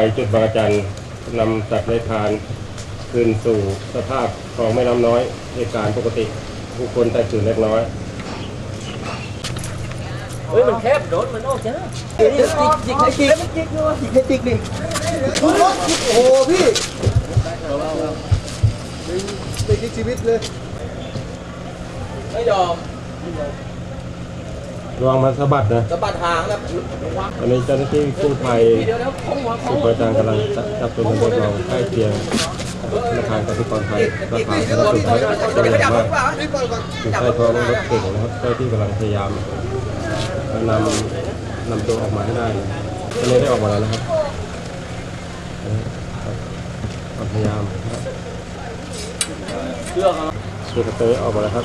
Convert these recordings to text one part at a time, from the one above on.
ไปจุดบางจันนำสัตว์เลื้อยคานคืนสู่สภาพคลองแม่น้ำน้อยเหตุการณ์ปกติผู้คนแตกตื่นเล็กน้อย เฮ้ยมันแคบโดนมันออกจ้ะจิกจิกให้จิกให้จิกด้วยจิกให้จิกดิโอ้โหพี่ไม่คิดชีวิตเลยไม่ยอม ระวังมันสะบัดนะสะบัดหางนะตอนนี้เจ้าหน้าที่กู้ภัยเดี๋ยวเดี๋ยวของหัวขอสุงดประจันกำลังจับตัวเงินตัวทองใกล้เคียงธนาคารกสิกรไทยสาขาธนาคารไทยจะเห็นว่าอยู่ใต้ท้องรถเก่งนะครับเจ้าที่กำลังพยายามนำนำตัวออกมาให้ได้นะตอนนี้ได้ออกมาแล้วนะครับความพยายามนะครับเชือกเอาสุดกระเตยออกมาแล้วครับ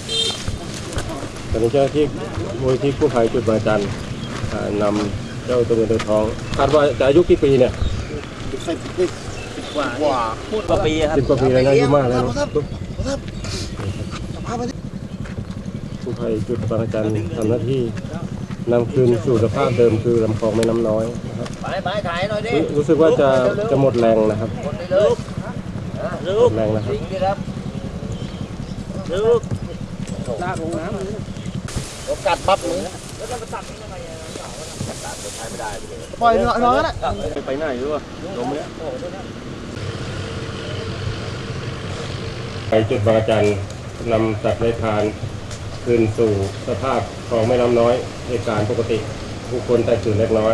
ต่อดิลูกต่อดิยกมาเลยต่อดิต่อเลยต่อเลยต่อแล้วห้าโปรแกรมเปิดกันเนี่ยเข้ามาตอนนี้เจ้าหน้าที่มูลที่กู้ภัยจุดบางจันทร์อ่านำเจ้าตัวเงินตัวทองคาดว่าจะอายุกี่ปีเนี่ยกว่าพูดกว่าปีครับสิบกว่าปีแล้วนะอายุมากแล้วคนะรับครับสภาพมันกู้ภัยจุดบางจันทร์ทำหน้าที่นำคืนสู่สภาพเดิมคือลำคลองแม่น้ำน้อยนะครับไปไปถ่ายหน่อยดิรู้รู้สึกว่าจะจะหมดแรงนะครับคนไปเลยลูหมกดแรงนะครับสิงดิครับลูกลากลงน้ำ กัดปั๊บมึงปล่อยน้อยๆนะไปไหนด้วยลมเนี้ยไปจุดบางระจันนำสัตว์เลื้อยคลานคืนสู่สภาพคลองแม่น้ำน้อยเหตุการณ์ปกติผู้คนแตกตื่นเล็กน้อย